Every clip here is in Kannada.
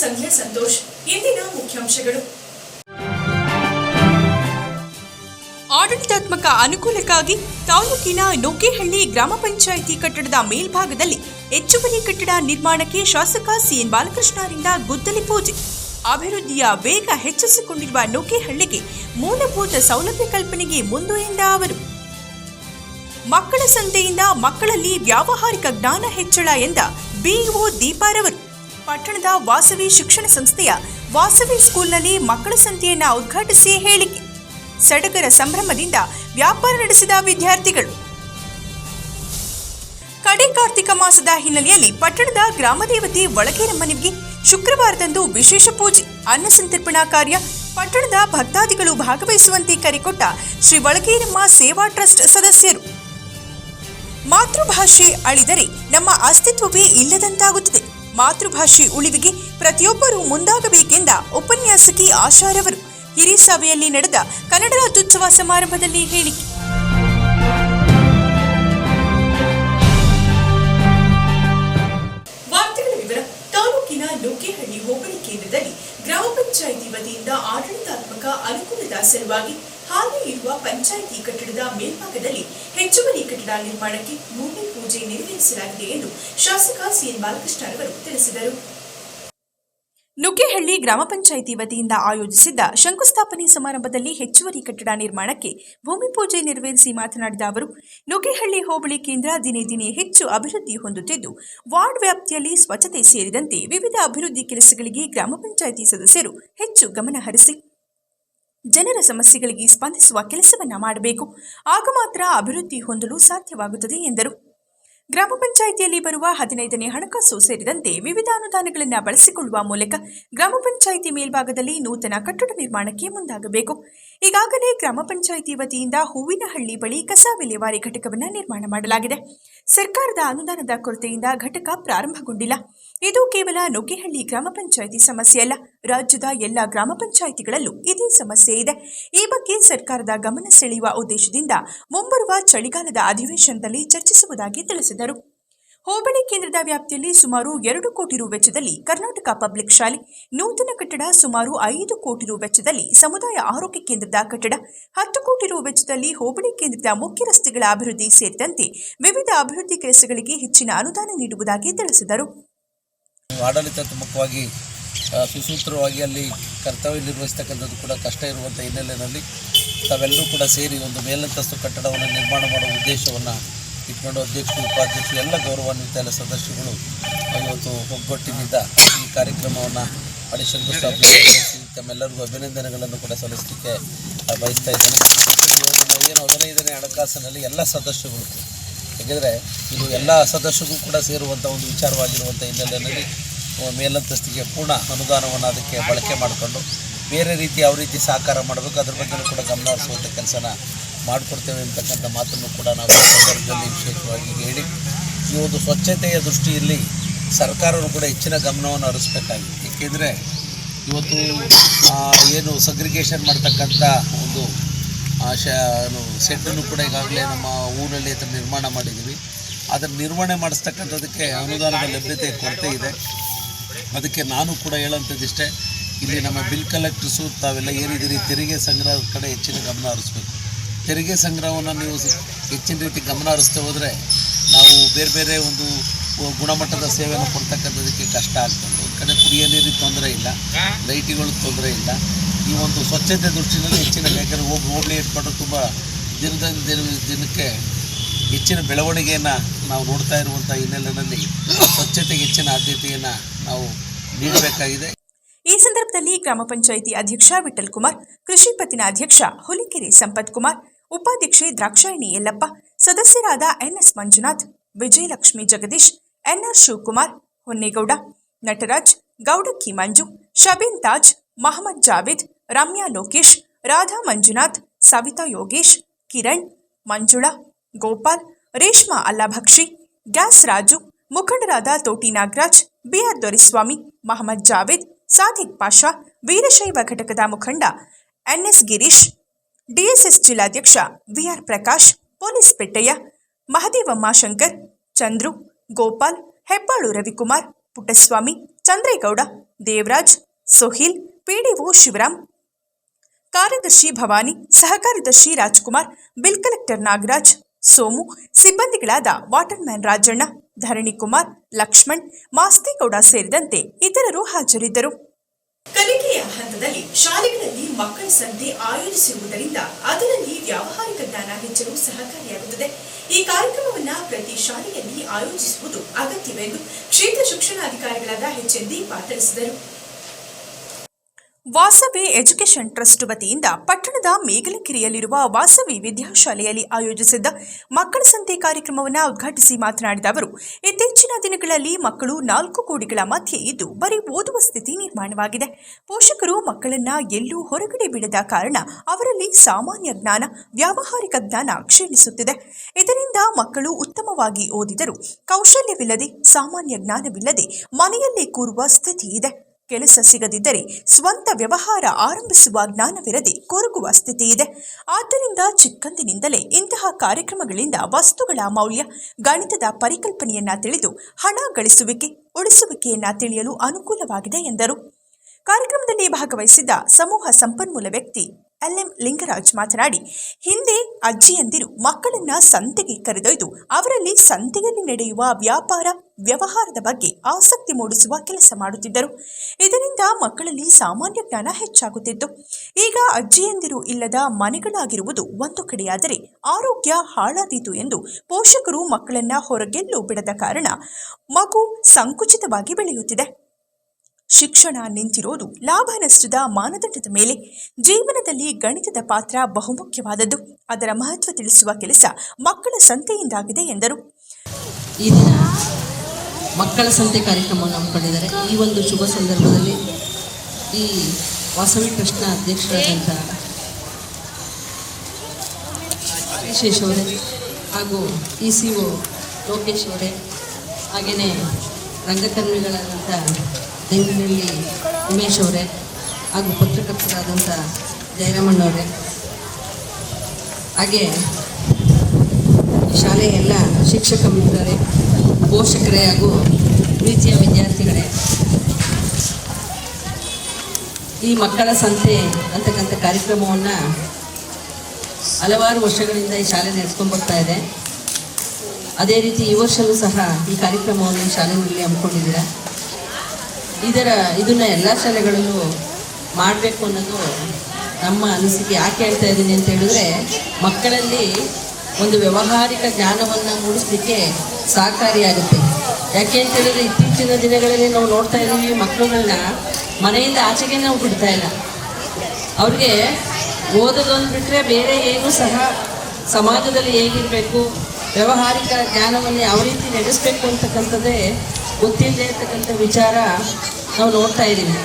ಸಂಧ್ಯಾ ಸಂತೋಷ್, ಇಂದಿನ ಮುಖ್ಯಾಂಶಗಳು. ಆಡಳಿತಾತ್ಮಕ ಅನುಕೂಲಕ್ಕಾಗಿ ತಾಲೂಕಿನ ನುಗ್ಗೇಹಳ್ಳಿ ಗ್ರಾಮ ಪಂಚಾಯಿತಿ ಕಟ್ಟಡದ ಮೇಲ್ಭಾಗದಲ್ಲಿ ಹೆಚ್ಚುವರಿ ಕಟ್ಟಡ ನಿರ್ಮಾಣಕ್ಕೆ ಶಾಸಕ ಸಿಎನ್ ಬಾಲಕೃಷ್ಣರಿಂದ ಗುದ್ದಲಿ ಪೂಜೆ. ಅಭಿವೃದ್ಧಿಯ ವೇಗ ಹೆಚ್ಚಿಸಿಕೊಂಡಿರುವ ನುಗ್ಗೇಹಳ್ಳಿಗೆ ಮೂಲಭೂತ ಸೌಲಭ್ಯ ಕಲ್ಪನೆಗೆ ಮುಂದು ಎಂದ ಅವರು. ಮಕ್ಕಳ ಸಂತೆಯಿಂದ ಮಕ್ಕಳಲ್ಲಿ ವ್ಯಾವಹಾರಿಕ ಜ್ಞಾನ ಹೆಚ್ಚಳ ಎಂದ ಬಿಇಒ ದೀಪಾರವರು ಪಟ್ಟಣದ ವಾಸವಿ ಶಿಕ್ಷಣ ಸಂಸ್ಥೆಯ ವಾಸವಿ ಸ್ಕೂಲ್ನಲ್ಲಿ ಮಕ್ಕಳ ಸಂತೆಯನ್ನ ಉದ್ಘಾಟಿಸಿ ಹೇಳಿಕೆ. ಸಡಗರ ಸಂಭ್ರಮದಿಂದ ವ್ಯಾಪಾರ ನಡೆಸಿದ ವಿದ್ಯಾರ್ಥಿಗಳು. ಕಡೆ ಕಾರ್ತಿಕ ಮಾಸದ ಹಿನ್ನೆಲೆಯಲ್ಲಿ ಪಟ್ಟಣದ ಗ್ರಾಮದೇವತೆ ಒಳಗೇರಮ್ಮನಿಗೆ ಶುಕ್ರವಾರದಂದು ವಿಶೇಷ ಪೂಜೆ, ಅನ್ನ ಸಂತರ್ಪಣಾ ಕಾರ್ಯ, ಪಟ್ಟಣದ ಭಕ್ತಾದಿಗಳು ಭಾಗವಹಿಸುವಂತೆ ಕರೆಕೊಟ್ಟ ಶ್ರೀ ಒಳಗೇರಮ್ಮ ಸೇವಾ ಟ್ರಸ್ಟ್ ಸದಸ್ಯರು. ಮಾತೃಭಾಷೆ ಅಳಿದರೆ ನಮ್ಮ ಅಸ್ತಿತ್ವವೇ ಇಲ್ಲದಂತಾಗುತ್ತದೆ. ಮಾತೃಭಾಷೆ ಉಳಿವಿಗೆ ಪ್ರತಿಯೊಬ್ಬರೂ ಮುಂದಾಗಬೇಕೆಂದ ಉಪನ್ಯಾಸಕಿ ಆಶಾರವರು ಹಿರಿಸಭೆಯಲ್ಲಿ ನಡೆದ ಕನ್ನಡ ರಾಜ್ಯೋತ್ಸವ ಸಮಾರಂಭದಲ್ಲಿ ಹೇಳಿಕೆ. ವಾರ್ತೆಗಳ ತಾಲೂಕಿನ ನುಗ್ಗೇಹಳ್ಳಿ ಹೋಬಳಿ ಕೇಂದ್ರದಲ್ಲಿ ಗ್ರಾಮ ಪಂಚಾಯಿತಿ ವತಿಯಿಂದ ಆಡಳಿತಾತ್ಮಕ ಅನುಕೂಲದ ಸಲುವಾಗಿ ಹಾಲಿ ಇರುವ ಪಂಚಾಯಿತಿ ಕಟ್ಟಡದ ಮೇಲ್ಭಾಗದಲ್ಲಿ ಹೆಚ್ಚುವರಿ ಕಟ್ಟಡ ನಿರ್ಮಾಣಕ್ಕೆ ಭೂಮಿ ಪೂಜೆ ನೆರವೇರಿಸಲಾಗಿದೆ ಎಂದು ಶಾಸಕ ಸಿಎನ್ ಬಾಲಕೃಷ್ಣರವರು ತಿಳಿಸಿದರು. ನುಗ್ಗೆಹಳ್ಳಿ ಗ್ರಾಮ ಪಂಚಾಯಿತಿ ವತಿಯಿಂದ ಆಯೋಜಿಸಿದ್ದ ಶಂಕುಸ್ಥಾಪನೆ ಸಮಾರಂಭದಲ್ಲಿ ಹೆಚ್ಚುವರಿ ಕಟ್ಟಡ ನಿರ್ಮಾಣಕ್ಕೆ ಭೂಮಿ ಪೂಜೆ ನೆರವೇರಿಸಿ ಮಾತನಾಡಿದ ಅವರು, ನುಗ್ಗೆಹಳ್ಳಿ ಹೋಬಳಿ ಕೇಂದ್ರ ದಿನೇ ದಿನೇ ಹೆಚ್ಚು ಅಭಿವೃದ್ಧಿ ಹೊಂದುತ್ತಿದ್ದು, ವಾರ್ಡ್ ವ್ಯಾಪ್ತಿಯಲ್ಲಿ ಸ್ವಚ್ಛತೆ ಸೇರಿದಂತೆ ವಿವಿಧ ಅಭಿವೃದ್ಧಿ ಕೆಲಸಗಳಿಗೆ ಗ್ರಾಮ ಪಂಚಾಯಿತಿ ಸದಸ್ಯರು ಹೆಚ್ಚು ಗಮನ ಹರಿಸಿ. ಜನರ ಸಮಸ್ಯೆಗಳಿಗೆ ಸ್ಪಂದಿಸುವ ಕೆಲಸವನ್ನು ಮಾಡಬೇಕು. ಆಗ ಮಾತ್ರ ಅಭಿವೃದ್ಧಿ ಹೊಂದಲು ಸಾಧ್ಯವಾಗುತ್ತದೆ ಎಂದರು. ಗ್ರಾಮ ಪಂಚಾಯಿತಿಯಲ್ಲಿ ಬರುವ ಹದಿನೈದನೇ ಹಣಕಾಸು ಸೇರಿದಂತೆ ವಿವಿಧ ಅನುದಾನಗಳನ್ನು ಬಳಸಿಕೊಳ್ಳುವ ಮೂಲಕ ಗ್ರಾಮ ಪಂಚಾಯಿತಿ ಮೇಲ್ಭಾಗದಲ್ಲಿ ನೂತನ ಕಟ್ಟಡ ನಿರ್ಮಾಣಕ್ಕೆ ಮುಂದಾಗಬೇಕು. ಈಗಾಗಲೇ ಗ್ರಾಮ ಪಂಚಾಯಿತಿ ವತಿಯಿಂದ ಹೂವಿನಹಳ್ಳಿ ಬಳಿ ಕಸ ವಿಲೇವಾರಿ ಘಟಕವನ್ನು ನಿರ್ಮಾಣ ಮಾಡಲಾಗಿದೆ. ಸರ್ಕಾರದ ಅನುದಾನದ ಕೊರತೆಯಿಂದ ಘಟಕ ಪ್ರಾರಂಭಗೊಂಡಿಲ್ಲ. ಇದು ಕೇವಲ ನುಗ್ಗೇಹಳ್ಳಿ ಗ್ರಾಮ ಪಂಚಾಯಿತಿ ಸಮಸ್ಯೆ ಅಲ್ಲ. ರಾಜ್ಯದ ಎಲ್ಲ ಗ್ರಾಮ ಪಂಚಾಯಿತಿಗಳಲ್ಲೂ ಇದೇ ಸಮಸ್ಯೆ ಇದೆ. ಈ ಬಗ್ಗೆ ಸರ್ಕಾರದ ಗಮನ ಸೆಳೆಯುವ ಉದ್ದೇಶದಿಂದ ಮುಂಬರುವ ಚಳಿಗಾಲದ ಅಧಿವೇಶನದಲ್ಲಿ ಚರ್ಚಿಸುವುದಾಗಿ ತಿಳಿಸಿದರು. ಹೋಬಳಿ ಕೇಂದ್ರದ ವ್ಯಾಪ್ತಿಯಲ್ಲಿ ಸುಮಾರು ಎರಡು ಕೋಟಿ ರು ವೆಚ್ಚದಲ್ಲಿ ಕರ್ನಾಟಕ ಪಬ್ಲಿಕ್ ಶಾಲೆ, ನೂತನ ಕಟ್ಟಡ ಸುಮಾರು ಐದು ಕೋಟಿ ರು ವೆಚ್ಚದಲ್ಲಿ ಸಮುದಾಯ ಆರೋಗ್ಯ ಕೇಂದ್ರದ ಕಟ್ಟಡ, ಹತ್ತು ಕೋಟಿ ರು ವೆಚ್ಚದಲ್ಲಿ ಹೋಬಳಿ ಕೇಂದ್ರದ ಮುಖ್ಯ ರಸ್ತೆಗಳ ಅಭಿವೃದ್ಧಿ ಸೇರಿದಂತೆ ವಿವಿಧ ಅಭಿವೃದ್ಧಿ ಕೆಲಸಗಳಿಗೆ ಹೆಚ್ಚಿನ ಅನುದಾನ ನೀಡುವುದಾಗಿ ತಿಳಿಸಿದರು. ಆಡಳಿತಾತ್ಮಕವಾಗಿ ಸುಸೂತ್ರವಾಗಿ ಅಲ್ಲಿ ಕರ್ತವ್ಯ ನಿರ್ವಹಿಸ್ತಕ್ಕಂಥದ್ದು ಕೂಡ ಕಷ್ಟ ಇರುವಂಥ ಹಿನ್ನೆಲೆಯಲ್ಲಿ ತಾವೆಲ್ಲರೂ ಕೂಡ ಸೇರಿ ಒಂದು ಮೇಲಂತಸ್ತು ಕಟ್ಟಡವನ್ನು ನಿರ್ಮಾಣ ಮಾಡುವ ಉದ್ದೇಶವನ್ನು ಇಟ್ಕೊಂಡು ಅಧ್ಯಕ್ಷರು, ಉಪಾಧ್ಯಕ್ಷರು, ಎಲ್ಲ ಗೌರವಾನ್ವಿತ ಎಲ್ಲ ಸದಸ್ಯರು ಇವತ್ತು ಒಗ್ಗಟ್ಟಿನಿಂದ ಈ ಕಾರ್ಯಕ್ರಮವನ್ನು ಮಾಡಿ ಶಂಕುಸ್ಥಾಪನೆ ತಮ್ಮೆಲ್ಲರಿಗೂ ಅಭಿನಂದನೆಗಳನ್ನು ಕೂಡ ಸಲ್ಲಿಸಲಿಕ್ಕೆ ಬಯಸ್ತಾ ಇದ್ದೇನೆ. ಈ ಒಂದು ಏನು, ಹದಿನೈದನೇ ಹಣಕಾಸಿನಲ್ಲಿ ಎಲ್ಲ ಸದಸ್ಯಗಳು ಯಾಕೆಂದರೆ ಇದು ಎಲ್ಲ ಸದಸ್ಯರಿಗೂ ಕೂಡ ಸೇರುವಂಥ ಒಂದು ವಿಚಾರವಾಗಿರುವಂಥ ಹಿನ್ನೆಲೆಯಲ್ಲಿ ಮೇಲಂತಸ್ತಿಗೆ ಪೂರ್ಣ ಅನುದಾನವನ್ನು ಅದಕ್ಕೆ ಬಳಕೆ ಮಾಡಿಕೊಂಡು ಬೇರೆ ರೀತಿ ಯಾವ ರೀತಿ ಸಹಕಾರ ಮಾಡಬೇಕು, ಅದ್ರ ಬಗ್ಗೆಯೂ ಕೂಡ ಗಮನ ಹರಿಸುವಂಥ ಕೆಲಸನ ಮಾಡಿಕೊಡ್ತೇವೆ ಅಂತಕ್ಕಂಥ ಮಾತನ್ನು ಕೂಡ ನಾವು ಸಂದರ್ಭದಲ್ಲಿ ವಿಶೇಷವಾಗಿ ಹೇಳಿ, ಈ ಒಂದು ಸ್ವಚ್ಛತೆಯ ದೃಷ್ಟಿಯಲ್ಲಿ ಸರ್ಕಾರವೂ ಕೂಡ ಹೆಚ್ಚಿನ ಗಮನವನ್ನು ಹರಿಸಬೇಕಾಗಿದೆ. ಏಕೆಂದರೆ ಇವತ್ತು ಏನು ಸಗ್ರಿಗೇಷನ್ ಮಾಡ್ತಕ್ಕಂಥ ಒಂದು ಶ ಸೆಂಟ್ರನ್ನು ಕೂಡ ಈಗಾಗಲೇ ನಮ್ಮ ಊರಲ್ಲಿ ಹತ್ರ ನಿರ್ಮಾಣ ಮಾಡಿದ್ದೀವಿ. ಅದನ್ನು ನಿರ್ವಹಣೆ ಮಾಡಿಸ್ತಕ್ಕಂಥದಕ್ಕೆ ಅನುದಾನದ ಲಭ್ಯತೆ ಕೊರತೆ ಇದೆ. ಅದಕ್ಕೆ ನಾನು ಕೂಡ ಹೇಳೋಂಥದ್ದಿಷ್ಟೇ ಇಲ್ಲಿ ನಮ್ಮ ಬಿಲ್ ಕಲೆಕ್ಟರ್ಸು ತಾವೆಲ್ಲ ಏನಿದ್ದೀರಿ ತೆರಿಗೆ ಸಂಗ್ರಹದ ಕಡೆ ಹೆಚ್ಚಿನ ಗಮನ ಹರಿಸ್ಬೇಕು. ತೆರಿಗೆ ಸಂಗ್ರಹವನ್ನು ನೀವು ಹೆಚ್ಚಿನ ರೀತಿ ಗಮನ ಹರಿಸ್ತಾ ಹೋದರೆ ನಾವು ಬೇರೆ ಬೇರೆ ಒಂದು ಗುಣಮಟ್ಟದ ಸೇವೆಯನ್ನು ಕೊಡ್ತಕ್ಕಂಥದಕ್ಕೆ ಕಷ್ಟ ಆಗ್ತದೆ. ಒಂದು ಕಡೆ ಕುಡಿಯೋ ನೀರಿಗೆ ತೊಂದರೆ ಇಲ್ಲ ಲೈಟಿಗಳಿಗೆ ತೊಂದರೆ ಇಲ್ಲ. ಈ ಒಂದು ಸ್ವಚ್ಛತೆ ದೃಷ್ಟಿನಲ್ಲಿ ಹೆಚ್ಚಿನ ಯಾಕಂದರೆ ಹೋಗಿ ಹೋಗ್ಲಿ ಏರ್ಪಟ್ಟು ತುಂಬ ದಿನದಿಂದ ದಿನ ದಿನಕ್ಕೆ ಹೆಚ್ಚಿನ ಬೆಳವಣಿಗೆಯನ್ನು ನಾವು ನೋಡ್ತಾ ಇರುವಂಥ ಹಿನ್ನೆಲೆಯಲ್ಲಿ ಸ್ವಚ್ಛತೆಗೆ ಹೆಚ್ಚಿನ ಆದ್ಯತೆಯನ್ನು ನಾವು ನೀಡಬೇಕಾಗಿದೆ. ಈ ಸಂದರ್ಭದಲ್ಲಿ ಗ್ರಾಮ ಪಂಚಾಯಿತಿ ಅಧ್ಯಕ್ಷ ವಿಠಲ್ ಕುಮಾರ್, ಕೃಷಿ ಪತ್ತಿನ ಅಧ್ಯಕ್ಷ ಹುಲಿಕೆರೆ ಸಂಪತ್ ಕುಮಾರ್, ಉಪಾಧ್ಯಕ್ಷೆ ದ್ರಾಕ್ಷಾಯಿಣಿ ಯಲ್ಲಪ್ಪ, ಸದಸ್ಯರಾದ NS Manjunath, Vijayalakshmi Jagadish, NR Shivakumar, Honnegowda, Nataraj, Gowdakki Manju, Shabeen Taj, Mohammed Javed Ramya Lokesh, Radha Manjunath, Savitha Yogesh, Kiran, Manjula, Gopal, Reshma Allabakshi, gas Raju, ಮುಖಂಡರಾದ ತೋಟಿ ನಾಗರಾಜ್ ಬಿಆರ್ ದೊರೆಸ್ವಾಮಿ, ಮಹಮ್ಮದ್ ಜಾವೇದ್, ಸಾದಿಕ್ ಪಾಷಾ, ವೀರಶೈವ ಘಟಕದ ಮುಖಂಡ, ಎನ್ಎಸ್ ಗಿರೀಶ್, ಡಿಎಸ್ಎಸ್ ಜಿಲ್ಲಾಧ್ಯಕ್ಷ VR Prakash, police Pettaiah, Mahadevamma Shankar, Chandru, Gopal, Hebbalu Ravikumar, Puttaswamy, Chandregowda, Devaraj, Sohil PDO Shivaram ಕಾರ್ಯದರ್ಶಿ ಭವಾನಿ, ಸಹಕಾರ್ಯದರ್ಶಿ ರಾಜ್ಕುಮಾರ್, ಬಿಲ್ ಕಲೆಕ್ಟರ್ ನಾಗರಾಜ್, ಸೋಮು, ಸಿಬ್ಬಂದಿಗಳಾದ ವಾಟರ್ಮ್ಯಾನ್ ರಾಜಣ್ಣ, ಧರಣಿ ಕುಮಾರ್, ಲಕ್ಷ್ಮಣ್, ಮಾಸ್ತಿಗೌಡ ಸೇರಿದಂತೆ ಇತರರು ಹಾಜರಿದ್ದರು. ಕಲಿಕೆಯ ಹಂತದಲ್ಲಿ ಶಾಲೆಗಳಲ್ಲಿ ಮಕ್ಕಳ ಸಂತೆ ಆಯೋಜಿಸಿರುವುದರಿಂದ ಅದರಲ್ಲಿ ವ್ಯಾವಹಾರಿಕ ಜ್ಞಾನ ಹೆಚ್ಚಲು ಸಹಕಾರಿಯಾಗುತ್ತದೆ. ಈ ಕಾರ್ಯಕ್ರಮವನ್ನು ಪ್ರತಿ ಶಾಲೆಯಲ್ಲಿ ಆಯೋಜಿಸುವುದು ಅಗತ್ಯವೆಂದು ಕ್ಷೇತ್ರ ಶಿಕ್ಷಣಾಧಿಕಾರಿಗಳಾದ ಎಚ್ ಎನ್ ತಿಳಿಸಿದರು. ವಾಸವಿ ಎಜುಕೇಷನ್ ಟ್ರಸ್ಟ್ ವತಿಯಿಂದ ಪಟ್ಟಣದ ಮೇಗಲಕೆರೆಯಲ್ಲಿರುವ ವಾಸವಿ ವಿದ್ಯಾಶಾಲೆಯಲ್ಲಿ ಆಯೋಜಿಸಿದ್ದ ಮಕ್ಕಳ ಸಂತೆ ಕಾರ್ಯಕ್ರಮವನ್ನು ಉದ್ಘಾಟಿಸಿ ಮಾತನಾಡಿದ ಅವರು, ಇತ್ತೀಚಿನ ದಿನಗಳಲ್ಲಿ ಮಕ್ಕಳು ನಾಲ್ಕು ಕೋಡಿಗಳ ಮಧ್ಯೆ ಇದ್ದು ಬರೀ ಓದುವ ಸ್ಥಿತಿ ನಿರ್ಮಾಣವಾಗಿದೆ. ಪೋಷಕರು ಮಕ್ಕಳನ್ನು ಎಲ್ಲೂ ಹೊರಗಡೆ ಬಿಡದ ಕಾರಣ ಅವರಲ್ಲಿ ಸಾಮಾನ್ಯ ಜ್ಞಾನ, ವ್ಯಾವಹಾರಿಕ ಜ್ಞಾನ ಕ್ಷೀಣಿಸುತ್ತಿದೆ. ಇದರಿಂದ ಮಕ್ಕಳು ಉತ್ತಮವಾಗಿ ಓದಿದರೂ ಕೌಶಲ್ಯವಿಲ್ಲದೆ, ಸಾಮಾನ್ಯ ಜ್ಞಾನವಿಲ್ಲದೆ ಮನೆಯಲ್ಲೇ ಕೂರುವ ಸ್ಥಿತಿ ಇದೆ. ಕೆಲಸ ಸಿಗದಿದ್ದರೆ ಸ್ವಂತ ವ್ಯವಹಾರ ಆರಂಭಿಸುವ ಜ್ಞಾನವಿರದೆ ಕೊರಗುವ ಸ್ಥಿತಿ ಇದೆ ಆದ್ದರಿಂದ ಚಿಕ್ಕಂದಿನಿಂದಲೇ ಇಂತಹ ಕಾರ್ಯಕ್ರಮಗಳಿಂದ ವಸ್ತುಗಳ ಮೌಲ್ಯ, ಗಣಿತದ ಪರಿಕಲ್ಪನೆಯನ್ನ ತಿಳಿದು ಹಣ ಗಳಿಸುವಿಕೆ, ಉಳಿಸುವಿಕೆಯನ್ನ ತಿಳಿಯಲು ಅನುಕೂಲವಾಗಿದೆ ಎಂದರು. ಕಾರ್ಯಕ್ರಮದಲ್ಲಿ ಭಾಗವಹಿಸಿದ್ದ ಸಮೂಹ ಸಂಪನ್ಮೂಲ ವ್ಯಕ್ತಿ ಎಲ್ಎಂ ಲಿಂಗರಾಜ್ ಮಾತನಾಡಿ, ಹಿಂದೆ ಅಜ್ಜಿಯಂದಿರು ಮಕ್ಕಳನ್ನ ಸಂತೆಗೆ ಕರೆದೊಯ್ದು, ಅವರಲ್ಲಿ ಸಂತೆಯಲ್ಲಿ ನಡೆಯುವ ವ್ಯಾಪಾರ, ವ್ಯವಹಾರದ ಬಗ್ಗೆ ಆಸಕ್ತಿ ಮೂಡಿಸುವ ಕೆಲಸ ಮಾಡುತ್ತಿದ್ದರು. ಇದರಿಂದ ಮಕ್ಕಳಲ್ಲಿ ಸಾಮಾನ್ಯ ಜ್ಞಾನ ಹೆಚ್ಚಾಗುತ್ತಿತ್ತು. ಈಗ ಅಜ್ಜಿಯಂದಿರು ಇಲ್ಲದ ಮನೆಗಳಾಗಿರುವುದು ಒಂದು ಕಡೆಯಾದರೆ ಆರೋಗ್ಯ ಹಾಳಾದೀತು ಎಂದು ಪೋಷಕರು ಮಕ್ಕಳನ್ನ ಹೊರಗೆಲ್ಲೂ ಬಿಡದ ಕಾರಣ ಮಗು ಸಂಕುಚಿತವಾಗಿ ಬೆಳೆಯುತ್ತಿದೆ. ಶಿಕ್ಷಣ ನಿಂತಿರೋದು ಲಾಭ ನಷ್ಟದ ಮಾನದಂಡದ ಮೇಲೆ. ಜೀವನದಲ್ಲಿ ಗಣಿತದ ಪಾತ್ರ ಬಹುಮುಖ್ಯವಾದದ್ದು. ಅದರ ಮಹತ್ವ ತಿಳಿಸುವ ಕೆಲಸ ಮಕ್ಕಳ ಸಂತೆಯಿಂದಾಗಿದೆ ಎಂದರು. ಮಕ್ಕಳ ಸಂತೆ ಕಾರ್ಯಕ್ರಮವನ್ನು ಹಮ್ಮಿಕೊಂಡಿದ್ದಾರೆ ಈ ಒಂದು ಶುಭ ಸಂದರ್ಭದಲ್ಲಿ ಈ ವಾಸವಿ ಕೃಷ್ಣ ಅಧ್ಯಕ್ಷರಾದಂಥ ವಿಶೇಷ್ ಅವರೇ ಹಾಗೂ ಇ ಸಿ ಒ ಲೋಕೇಶ್ ಅವರೇ, ಹಾಗೆಯೇ ರಂಗಕರ್ಮಿಗಳಾದಂಥ ದೇವನಹಳ್ಳಿ ಉಮೇಶ್ ಅವರೇ ಹಾಗೂ ಪತ್ರಕರ್ತರಾದಂಥ ಜಯರಾಮಣ್ಣವರೇ ಹಾಗೆ ಶಾಲೆಯ ಎಲ್ಲ ಶಿಕ್ಷಕ ಮಿತ್ರರೇ ಪೋಷಕರೇ ಹಾಗೂ ಪ್ರೀತಿಯ ವಿದ್ಯಾರ್ಥಿಗಳೇ. ಈ ಮಕ್ಕಳ ಸಂತೆ ಅಂತಕ್ಕಂಥ ಕಾರ್ಯಕ್ರಮವನ್ನು ಹಲವಾರು ವರ್ಷಗಳಿಂದ ಈ ಶಾಲೆ ನಡೆಸ್ಕೊಂಡು ಬರ್ತಾ ಇದೆ. ಅದೇ ರೀತಿ ಈ ವರ್ಷವೂ ಸಹ ಈ ಕಾರ್ಯಕ್ರಮವನ್ನು ಈ ಶಾಲೆಯಲ್ಲಿ ಹಮ್ಮಿಕೊಂಡಿದ್ದೀರ? ಇದರ, ಇದನ್ನು ಎಲ್ಲ ಶಾಲೆಗಳಲ್ಲೂ ಮಾಡಬೇಕು ಅನ್ನೋದು ನಮ್ಮ ಅನಿಸಿಕೆ. ಯಾಕೆ ಹೇಳ್ತಾ ಇದ್ದೀನಿ ಅಂತ ಹೇಳಿದ್ರೆ, ಮಕ್ಕಳಲ್ಲಿ ಒಂದು ವ್ಯಾವಹಾರಿಕ ಜ್ಞಾನವನ್ನು ಮೂಡಿಸಲಿಕ್ಕೆ ಸಹಕಾರಿಯಾಗುತ್ತೆ. ಯಾಕೆ ಅಂತ ಹೇಳಿದ್ರೆ, ಇತ್ತೀಚಿನ ದಿನಗಳಲ್ಲಿ ನಾವು ನೋಡ್ತಾ ಇದ್ದೀವಿ ಮಕ್ಕಳುಗಳನ್ನ ಮನೆಯಿಂದ ಆಚೆಗೆ ನಾವು ಬಿಡ್ತಾ ಇಲ್ಲ. ಅವ್ರಿಗೆ ಓದೋದೊಂದು ಬಿಟ್ಟರೆ ಬೇರೆ ಏನು ಸಹ ಸಮಾಜದಲ್ಲಿ ಹೇಗಿರಬೇಕು, ವ್ಯವಹಾರಿಕ ಜ್ಞಾನವನ್ನು ಯಾವ ರೀತಿ ನಡೆಸಬೇಕು ಅಂತಕ್ಕಂಥದ್ದೇ ಗೊತ್ತಿಲ್ಲದೆ ಇರ್ತಕ್ಕಂಥ ವಿಚಾರ ನಾವು ನೋಡ್ತಾ ಇದ್ದೀವಿ.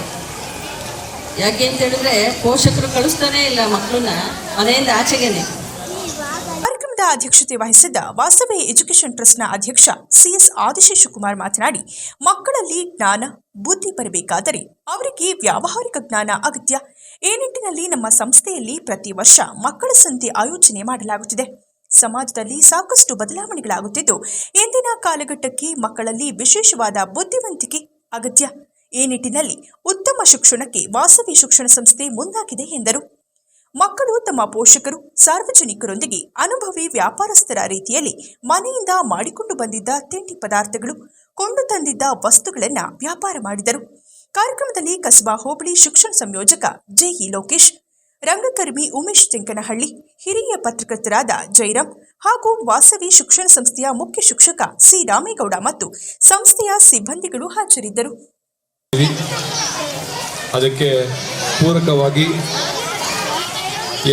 ಯಾಕೆ ಅಂತ ಹೇಳಿದ್ರೆ ಪೋಷಕರು ಕಳಿಸ್ತಾನೇ ಇಲ್ಲ ಮಕ್ಕಳನ್ನ ಮನೆಯಿಂದ ಆಚೆಗೆನೆ. ಅಧ್ಯಕ್ಷತೆ ವಹಿಸಿದ್ದ ವಾಸವಿ ಎಜುಕೇಷನ್ ಟ್ರಸ್ಟ್ನ ಅಧ್ಯಕ್ಷ ಸಿಎಸ್ ಆದಿಶೇಷಕುಮಾರ್ ಮಾತನಾಡಿ, ಮಕ್ಕಳಲ್ಲಿ ಜ್ಞಾನ, ಬುದ್ಧಿ ಬರಬೇಕಾದರೆ ಅವರಿಗೆ ವ್ಯಾವಹಾರಿಕ ಜ್ಞಾನ ಅಗತ್ಯ. ಈ ನಿಟ್ಟಿನಲ್ಲಿ ನಮ್ಮ ಸಂಸ್ಥೆಯಲ್ಲಿ ಪ್ರತಿ ವರ್ಷ ಮಕ್ಕಳ ಸಂತೆ ಆಯೋಜನೆ ಮಾಡಲಾಗುತ್ತಿದೆ. ಸಮಾಜದಲ್ಲಿ ಸಾಕಷ್ಟು ಬದಲಾವಣೆಗಳಾಗುತ್ತಿದ್ದು, ಇಂದಿನ ಕಾಲಘಟ್ಟಕ್ಕೆ ಮಕ್ಕಳಲ್ಲಿ ವಿಶೇಷವಾದ ಬುದ್ಧಿವಂತಿಕೆ ಅಗತ್ಯ. ಈ ನಿಟ್ಟಿನಲ್ಲಿ ಉತ್ತಮ ಶಿಕ್ಷಣಕ್ಕೆ ವಾಸವಿ ಶಿಕ್ಷಣ ಸಂಸ್ಥೆ ಮುಂದಾಗಿದೆ ಎಂದರು. ಮಕ್ಕಳು ತಮ್ಮ ಪೋಷಕರು, ಸಾರ್ವಜನಿಕರೊಂದಿಗೆ ಅನುಭವಿ ವ್ಯಾಪಾರಸ್ಥರ ರೀತಿಯಲ್ಲಿ ಮನೆಯಿಂದ ಮಾಡಿಕೊಂಡು ಬಂದಿದ್ದ ತಿಂಡಿ ಪದಾರ್ಥಗಳು, ಕೊಂಡು ತಂದಿದ್ದ ವಸ್ತುಗಳನ್ನು ವ್ಯಾಪಾರ ಮಾಡಿದರು. ಕಾರ್ಯಕ್ರಮದಲ್ಲಿ ಕಸಬಾ ಹೋಬಳಿ ಶಿಕ್ಷಣ ಸಂಯೋಜಕ ಜೆಇ ಲೋಕೇಶ್ ರಂಗಕರ್ಮಿ ಉಮೇಶ್ ತೆಂಕನಹಳ್ಳಿ ಹಿರಿಯ ಪತ್ರಕರ್ತರಾದ ಜೈರಾಮ್ ಹಾಗೂ ವಾಸವಿ ಶಿಕ್ಷಣ ಸಂಸ್ಥೆಯ ಮುಖ್ಯ ಶಿಕ್ಷಕ ಸಿ ರಾಮೇಗೌಡ ಮತ್ತು ಸಂಸ್ಥೆಯ ಸಿಬ್ಬಂದಿಗಳು ಹಾಜರಿದ್ದರು. ಅದಕ್ಕೆ ಪೂರಕವಾಗಿ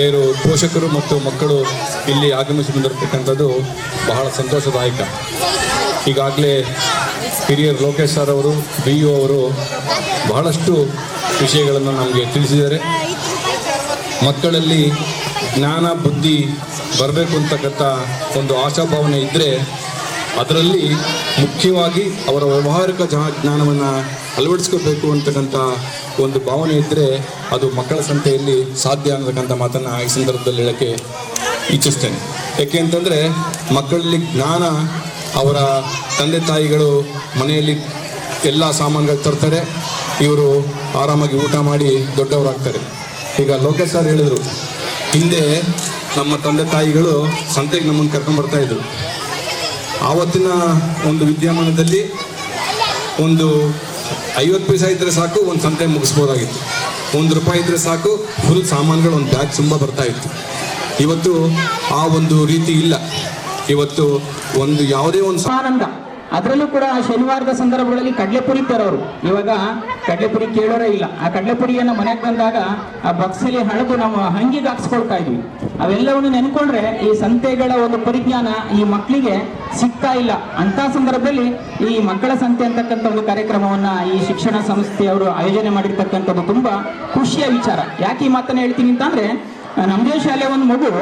ಏನು ಪೋಷಕರು ಮತ್ತು ಮಕ್ಕಳು ಇಲ್ಲಿ ಆಗಮಿಸಿ ಬಂದಿರತಕ್ಕಂಥದ್ದು ಬಹಳ ಸಂತೋಷದಾಯಕ. ಈಗಾಗಲೇ ಹಿರಿಯರ್ ಲೋಕೇಶ್ ಸರ್ ಅವರು ಬಿ ಅವರು ಬಹಳಷ್ಟು ವಿಷಯಗಳನ್ನು ನಮಗೆ ತಿಳಿಸಿದ್ದಾರೆ. ಮಕ್ಕಳಲ್ಲಿ ಜ್ಞಾನ, ಬುದ್ಧಿ ಬರಬೇಕು ಅಂತಕ್ಕಂಥ ಒಂದು ಆಶಾಭಾವನೆ ಇದ್ದರೆ ಅದರಲ್ಲಿ ಮುಖ್ಯವಾಗಿ ಅವರ ವ್ಯಾವಹಾರಿಕ ಜನ ಜ್ಞಾನವನ್ನು ಅಳವಡಿಸ್ಕೋಬೇಕು ಅಂತಕ್ಕಂಥ ಒಂದು ಭಾವನೆ ಇದ್ದರೆ ಅದು ಮಕ್ಕಳ ಸಂತೆಯಲ್ಲಿ ಸಾಧ್ಯ ಅನ್ನತಕ್ಕಂಥ ಮಾತನ್ನು ಈ ಸಂದರ್ಭದಲ್ಲಿ ಹೇಳೋಕ್ಕೆ ಇಚ್ಛಿಸ್ತೇನೆ. ಯಾಕೆ ಅಂತಂದರೆ ಮಕ್ಕಳಲ್ಲಿ ಜ್ಞಾನ, ಅವರ ತಂದೆ ತಾಯಿಗಳು ಮನೆಯಲ್ಲಿ ಎಲ್ಲ ಸಾಮಾನುಗಳು ತರ್ತಾರೆ, ಇವರು ಆರಾಮಾಗಿ ಊಟ ಮಾಡಿ ದೊಡ್ಡವರಾಗ್ತಾರೆ. ಈಗ ಲೋಕೇಶ್ ಸರ್ ಹೇಳಿದರು. ಹಿಂದೆ ನಮ್ಮ ತಂದೆ ತಾಯಿಗಳು ಸಂತೆಗೆ ನಮ್ಮನ್ನು ಕರ್ಕೊಂಡು ಬರ್ತಾ ಇದ್ರು. ಆವತ್ತಿನ ಒಂದು ವಿದ್ಯಮಾನದಲ್ಲಿ ಒಂದು ಐವತ್ತು ಪೈಸೆ ಇದ್ದರೆ ಸಾಕು, ಒಂದು ಸಂತೆ ಮುಗಿಸ್ಬೋದಾಗಿತ್ತು. ಒಂದು ರೂಪಾಯಿ ಇದ್ದರೆ ಸಾಕು ಫುಲ್ ಸಾಮಾನುಗಳು ಒಂದು ಬ್ಯಾಗ್ ತುಂಬ ಬರ್ತಾ ಇತ್ತು. ಇವತ್ತು ಆ ಒಂದು ರೀತಿ ಇಲ್ಲ. ಇವತ್ತು ಒಂದು ಯಾವುದೇ ಒಂದು ಆನಂದ. ಅದರಲ್ಲೂ ಕೂಡ ಆ ಶನಿವಾರದ ಸಂದರ್ಭಗಳಲ್ಲಿ ಕಡಲೆಪುರಿ ತರೋರು. ಇವಾಗ ಕಡಲೆಪುರಿ ಕೇಳೋರೇ ಇಲ್ಲ. ಆ ಕಡಲೆಪುರಿಯನ್ನು ಮನೆಗೆ ಬಂದಾಗ ಆ ಬಕ್ಸಲ್ಲಿ ಹಳದು ನಾವು ಹಂಗಿಗೆ ಹಾಕ್ಸ್ಕೊಳ್ತಾ ಇದ್ವಿ. ಅವೆಲ್ಲವನ್ನು ನೆನ್ಕೊಂಡ್ರೆ ಈ ಸಂತೆಗಳ ಒಂದು ಪರಿಜ್ಞಾನ ಈ ಮಕ್ಕಳಿಗೆ ಸಿಗ್ತಾ ಇಲ್ಲ. ಅಂತ ಸಂದರ್ಭದಲ್ಲಿ ಈ ಮಕ್ಕಳ ಸಂತೆ ಅಂತಕ್ಕಂಥ ಒಂದು ಕಾರ್ಯಕ್ರಮವನ್ನ ಈ ಶಿಕ್ಷಣ ಸಂಸ್ಥೆಯವರು ಆಯೋಜನೆ ಮಾಡಿರ್ತಕ್ಕಂಥದ್ದು ತುಂಬಾ ಖುಷಿಯ ವಿಚಾರ. ಯಾಕೆ ಈ ಮಾತನ್ನ ಹೇಳ್ತೀನಿ ಅಂತಂದ್ರೆ ನಮ್ಮದೇ ಶಾಲೆ ಒಂದು ಮಗು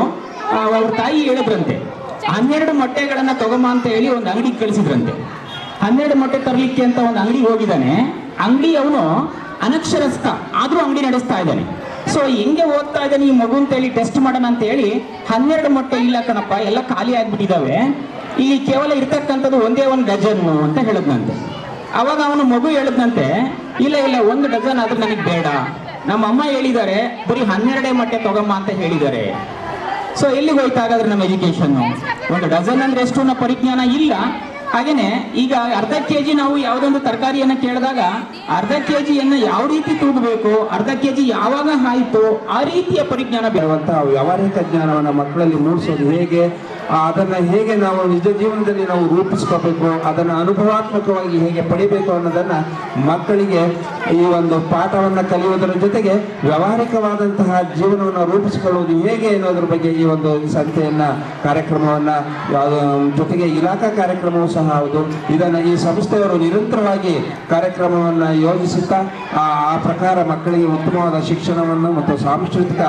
ಅವ್ರ ತಾಯಿ ಹೇಳಿದ್ರಂತೆ. ಹನ್ನೆರಡು ಮೊಟ್ಟೆಗಳನ್ನ ತಗೊಂಬ ಅಂತ ಹೇಳಿ ಒಂದು ಅಂಗಡಿಗೆ ಕಳಿಸಿದ್ರಂತೆ. ಹನ್ನೆರಡು ಮೊಟ್ಟೆ ತರಲಿಕ್ಕೆ ಅಂತ ಒಂದು ಅಂಗಡಿ ಹೋಗಿದ್ದಾನೆ. ಅಂಗಡಿ ಅವನು ಅನಕ್ಷರಸ್ಥ, ಆದ್ರೂ ಅಂಗಡಿ ನಡೆಸ್ತಾ ಇದ್ದಾನೆ. ಸೊ ಹೆಂಗೆ ಓದ್ತಾ ಇದ್ದಾನೆ ಈ ಮಗು ಅಂತ ಹೇಳಿ ಟೆಸ್ಟ್ ಮಾಡೋಣ ಅಂತ ಹೇಳಿ ಹನ್ನೆರಡು ಮೊಟ್ಟೆ ಇಲ್ಲ ಕಣಪ್ಪ, ಎಲ್ಲ ಖಾಲಿ ಆಗ್ಬಿಟ್ಟಿದಾವೆ. ಇಲ್ಲಿ ಕೇವಲ ಇರ್ತಕ್ಕಂಥದ್ದು ಒಂದೇ ಒಂದು ಡಜನ್ ಅಂತ ಹೇಳಿದ್ನಂತೆ. ಅವಾಗ ಅವನು ಮಗು ಹೇಳಿದ್ನಂತೆ, ಇಲ್ಲ ಇಲ್ಲ, ಒಂದು ಡಜನ್ ಆದ್ರೂ ನನಗೆ ಬೇಡ. ನಮ್ಮ ಅಮ್ಮ ಹೇಳಿದ್ದಾರೆ, ಬರೀ ಹನ್ನೆರಡೇ ಮೊಟ್ಟೆ ತಗೊಂಬ ಅಂತ ಹೇಳಿದ್ದಾರೆ. ಸೊ ಎಲ್ಲಿಗೆ ಹೋಯ್ತು ಹಾಗಾದ್ರೆ ನಮ್ಮ ಎಜುಕೇಶನ್ ಒಂದು ಡಜನ್ ಅಂದ್ರೆ ಎಷ್ಟು ಅನ್ನೋ ಪರಿಜ್ಞಾನ ಇಲ್ಲ. ಹಾಗೇನೆ, ಈಗ ಅರ್ಧ ಕೆ ಜಿ ನಾವು ಯಾವುದೊಂದು ತರಕಾರಿಯನ್ನ ಕೇಳಿದಾಗ ಅರ್ಧ ಕೆ ಕೆಜಿಯನ್ನ ಯಾವ ರೀತಿ ತೂಗಬೇಕು, ಅರ್ಧ ಕೆ ಜಿ ಯಾವಾಗ ಆಯ್ತು ಆ ರೀತಿಯ ಪರಿಜ್ಞಾನ ಬೇಕು ವ್ಯವಹಾರಿಕ ಜ್ಞಾನವನ್ನ ಮಕ್ಕಳಲ್ಲಿ ಮೂಡಿಸೋದು ಹೇಗೆ? ಅದನ್ನ ಹೇಗೆ ನಾವು ನಿಜ ಜೀವನದಲ್ಲಿ ನಾವು ರೂಪಿಸ್ಕೋಬೇಕು, ಅದನ್ನು ಅನುಭವಾತ್ಮಕವಾಗಿ ಹೇಗೆ ಪಡಿಬೇಕು ಅನ್ನೋದನ್ನ ಮಕ್ಕಳಿಗೆ ಈ ಒಂದು ಪಾಠವನ್ನು ಕಲಿಯುವುದರ ಜೊತೆಗೆ ವ್ಯವಹಾರಿಕವಾದಂತಹ ಜೀವನವನ್ನು ರೂಪಿಸಿಕೊಳ್ಳುವುದು ಹೇಗೆ ಅನ್ನೋದ್ರ ಬಗ್ಗೆ ಈ ಒಂದು ಸಂತೆಯನ್ನ, ಕಾರ್ಯಕ್ರಮವನ್ನ ಜೊತೆಗೆ ಇಲಾಖಾ ಕಾರ್ಯಕ್ರಮವೂ ಸಹ ಹೌದು. ಇದನ್ನು ಈ ಸಂಸ್ಥೆಯವರು ನಿರಂತರವಾಗಿ ಕಾರ್ಯಕ್ರಮವನ್ನ ಯೋಜಿಸುತ್ತಾ, ಆ ಆ ಪ್ರಕಾರ ಮಕ್ಕಳಿಗೆ ಉತ್ತಮವಾದ ಶಿಕ್ಷಣವನ್ನು ಮತ್ತು ಸಾಂಸ್ಕೃತಿಕ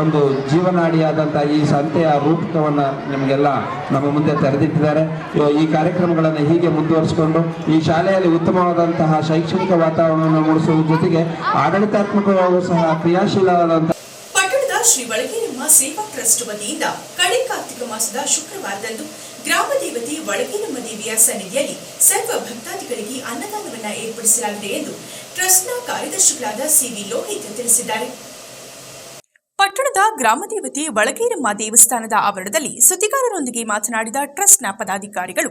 ಒಂದು ಜೀವನಾಡಿಯಾದಂಥ ಈ ಸಂತೆಯ ರೂಪಕವನ್ನು ನಿಮಗೆಲ್ಲ ನಮ್ಮ ಮುಂದೆ ತೆರೆದಿಟ್ಟಿದ್ದಾರೆ. ಈ ಕಾರ್ಯಕ್ರಮಗಳನ್ನು ಹೀಗೆ ಮುಂದುವರಿಸಿಕೊಂಡು ಈ ಶಾಲೆಯಲ್ಲಿ ಉತ್ತಮವಾದಂತಹ ಶೈಕ್ಷಣಿಕ ವಾತಾವರಣವನ್ನು ಮೂಡಿಸುವ ಜೊತೆಗೆ ಆಡಳಿತಾತ್ಮಕವಾಗೂ ಸಹ ಕ್ರಿಯಾಶೀಲವಾದಂತಹ ಶ್ರೀ ಬಳಗೇರಮ್ಮ ಸೇವಾ ಟ್ರಸ್ಟ್ ವತಿಯಿಂದ ಕಡೆ ಕಾರ್ತಿಕ ಮಾಸದ ಶುಕ್ರವಾರದಂದು ಗ್ರಾಮ ದೇವತೆ ಒಳಗೇರಮ್ಮ ದೇವಿಯ ಸನ್ನಿಧಿಯಲ್ಲಿ ಸರ್ವ ಭಕ್ತಾದಿಗಳಿಗೆ ಅನ್ನದಾನವನ್ನು ಏರ್ಪಡಿಸಲಾಗಿದೆ ಎಂದು ಟ್ರಸ್ಟ್ನ ಕಾರ್ಯದರ್ಶಿಗಳಾದ ಸಿವಿ ಲೋಹಿತ್ ತಿಳಿಸಿದ್ದಾರೆ. ಪಟ್ಟಣದ ಗ್ರಾಮದೇವತೆ ಒಳಗೇರಮ್ಮ ದೇವಸ್ಥಾನದ ಆವರಣದಲ್ಲಿ ಸುದ್ದಿಗಾರರೊಂದಿಗೆ ಮಾತನಾಡಿದ ಟ್ರಸ್ಟ್ನ ಪದಾಧಿಕಾರಿಗಳು,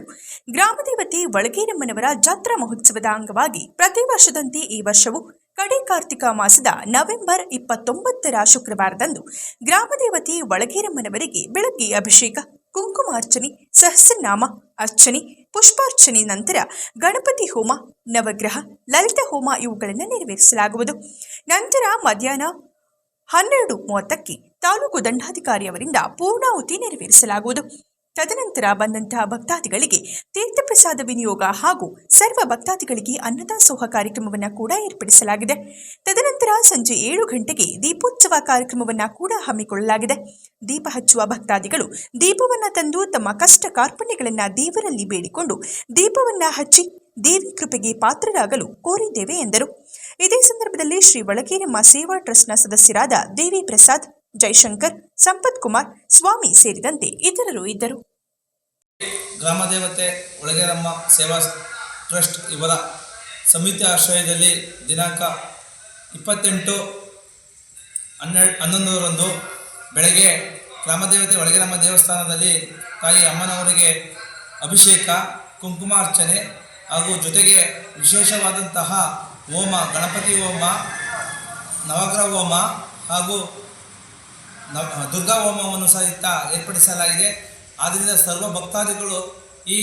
ಗ್ರಾಮದೇವತೆ ಒಳಗೇರಮ್ಮನವರ ಜಾತ್ರಾ ಮಹೋತ್ಸವದ ಅಂಗವಾಗಿ ಪ್ರತಿ ವರ್ಷದಂತೆ ಈ ವರ್ಷವೂ ಕಡೆ ಕಾರ್ತಿಕ ಮಾಸದ ನವೆಂಬರ್ ಇಪ್ಪತ್ತೊಂಬತ್ತರ ಶುಕ್ರವಾರದಂದು ಗ್ರಾಮದೇವತೆ ಒಳಗೇರಮ್ಮನವರಿಗೆ ಬೆಳಗ್ಗೆ ಅಭಿಷೇಕ, ಕುಂಕುಮಾರ್ಚನೆ, ಸಹಸ್ರನಾಮ ಅರ್ಚನೆ, ಪುಷ್ಪಾರ್ಚನೆ ನಂತರ ಗಣಪತಿ ಹೋಮ, ನವಗ್ರಹ, ಲಲಿತ ಹೋಮ ಇವುಗಳನ್ನು ನೆರವೇರಿಸಲಾಗುವುದು. ನಂತರ ಮಧ್ಯಾಹ್ನ ಹನ್ನೆರಡು ಮೂವತ್ತಕ್ಕೆ ತಾಲೂಕು ದಂಡಾಧಿಕಾರಿಯವರಿಂದ ಪೂರ್ಣಾಹುತಿ ನೆರವೇರಿಸಲಾಗುವುದು. ತದನಂತರ ಬಂದಂತಹ ಭಕ್ತಾದಿಗಳಿಗೆ ತೀರ್ಥಪ್ರಸಾದ ವಿನಿಯೋಗ ಹಾಗೂ ಸರ್ವ ಭಕ್ತಾದಿಗಳಿಗೆ ಅನ್ನದಾಸೋಹ ಕಾರ್ಯಕ್ರಮವನ್ನು ಕೂಡ ಏರ್ಪಡಿಸಲಾಗಿದೆ. ತದನಂತರ ಸಂಜೆ ಏಳು ಗಂಟೆಗೆ ದೀಪೋತ್ಸವ ಕಾರ್ಯಕ್ರಮವನ್ನು ಕೂಡ ಹಮ್ಮಿಕೊಳ್ಳಲಾಗಿದೆ. ದೀಪ ಹಚ್ಚುವ ಭಕ್ತಾದಿಗಳು ದೀಪವನ್ನು ತಂದು ತಮ್ಮ ಕಷ್ಟ ಕಾರ್ಪಣ್ಯಗಳನ್ನು ದೇವರಲ್ಲಿ ಬೇಡಿಕೊಂಡು ದೀಪವನ್ನು ಹಚ್ಚಿ ದೇವಿ ಕೃಪೆಗೆ ಪಾತ್ರರಾಗಲು ಕೋರಿದ್ದೇವೆ ಎಂದರು. ಇದೇ ಸಂದರ್ಭದಲ್ಲಿ ಶ್ರೀ ಒಳಗೇರಮ್ಮ ಸೇವಾ ಟ್ರಸ್ಟ್ನ ಸದಸ್ಯರಾದ ದೇವಿ ಪ್ರಸಾದ್, ಜೈಶಂಕರ್, ಸಂಪತ್ ಕುಮಾರ್, ಸ್ವಾಮಿ ಸೇರಿದಂತೆ ಇತರರು ಇದ್ದರು. ಗ್ರಾಮ ದೇವತೆ ಒಳಗೇರಮ್ಮ ಸೇವಾ ಟ್ರಸ್ಟ್ ಇವರ ಸಮಿತಿ ಆಶ್ರಯದಲ್ಲಿ ದಿನಾಂಕ ಇಪ್ಪತ್ತೆಂಟು ಹನ್ನೆರಡು, ಹನ್ನೊಂದರಂದು ಬೆಳಗ್ಗೆ ಗ್ರಾಮದೇವತೆ ಒಳಗೇರಮ್ಮ ದೇವಸ್ಥಾನದಲ್ಲಿ ತಾಯಿ ಅಮ್ಮನವರಿಗೆ ಅಭಿಷೇಕ, ಕುಂಕುಮಾರ್ಚನೆ ಹಾಗೂ ಜೊತೆಗೆ ವಿಶೇಷವಾದಂತಹ ಹೋಮ, ಗಣಪತಿ ಹೋಮ, ನವಗ್ರಹ ಹೋಮ ಹಾಗೂ ನವ, ದುರ್ಗಾ ಹೋಮವನ್ನು ಸಹಿತ ಏರ್ಪಡಿಸಲಾಗಿದೆ. ಆದ್ದರಿಂದ ಸರ್ವ ಭಕ್ತಾದಿಗಳು ಈ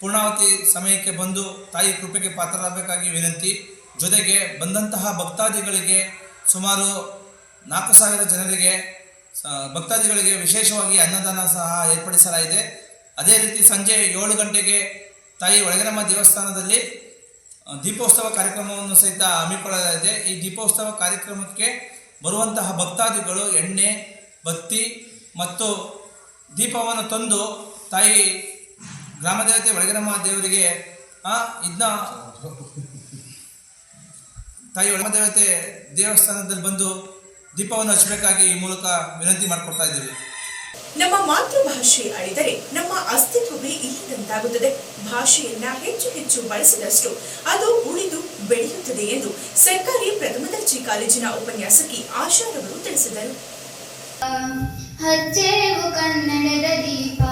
ಪೂರ್ಣಾವತಿ ಸಮಯಕ್ಕೆ ಬಂದು ತಾಯಿ ಕೃಪೆಗೆ ಪಾತ್ರರಾಗಬೇಕಾಗಿ ವಿನಂತಿ. ಜೊತೆಗೆ ಬಂದಂತಹ ಭಕ್ತಾದಿಗಳಿಗೆ ಸುಮಾರು ನಾಲ್ಕು ಸಾವಿರ ಜನರಿಗೆ ಭಕ್ತಾದಿಗಳಿಗೆ ವಿಶೇಷವಾಗಿ ಅನ್ನದಾನ ಸಹ ಏರ್ಪಡಿಸಲಾಗಿದೆ. ಅದೇ ರೀತಿ ಸಂಜೆ ಏಳು ಗಂಟೆಗೆ ತಾಯಿ ಒಳಗರಮ್ಮ ದೇವಸ್ಥಾನದಲ್ಲಿ ದೀಪೋತ್ಸವ ಕಾರ್ಯಕ್ರಮವನ್ನು ಸಹಿತ ಹಮ್ಮಿಕೊಳ್ಳಲಾಗಿದೆ ಈ ದೀಪೋತ್ಸವ ಕಾರ್ಯಕ್ರಮಕ್ಕೆ ಬರುವಂತಹ ಭಕ್ತಾದಿಗಳು ಎಣ್ಣೆ, ಬತ್ತಿ ಮತ್ತು ದೀಪವನ್ನು ತಂದು ತಾಯಿ ಗ್ರಾಮದೇವತೆ ಒಳಗಿರಮ್ಮ ದೇವರಿಗೆ ಇದನ್ನ ತಾಯಿ ಒಳಗದೇವತೆ ದೇವಸ್ಥಾನದಲ್ಲಿ ಬಂದು ದೀಪವನ್ನು ಹಚ್ಚಬೇಕಾಗಿ ಈ ಮೂಲಕ ವಿನಂತಿ ಮಾಡಿಕೊಡ್ತಾ ಇದ್ದೀವಿ. ನಮ್ಮ ಮಾತೃಭಾಷೆ ಅಳಿದರೆ ನಮ್ಮ ಅಸ್ತಿತ್ವವೇ ಇಲ್ಲದಂತಾಗುತ್ತದೆ. ಭಾಷೆಯನ್ನ ಹೆಚ್ಚು ಹೆಚ್ಚು ಬಳಸಿದಷ್ಟು ಅದು ಉಳಿದು ಬೆಳೆಯುತ್ತದೆ ಎಂದು ಸರ್ಕಾರಿ ಪ್ರಥಮ ದರ್ಜೆ ಕಾಲೇಜಿನ ಉಪನ್ಯಾಸಕಿ ಆಶಾರವರು ತಿಳಿಸಿದರು. ಕನ್ನಡದ ದೀಪ.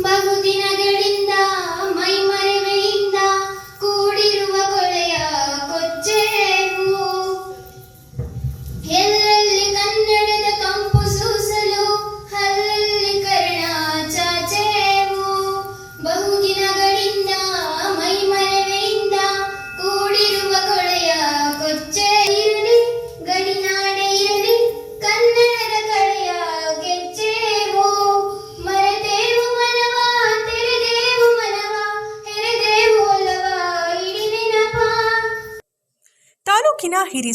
ಬಹುದಿನಗಳಿಂದ ಮೈಮರೆವೆಯಿಂದ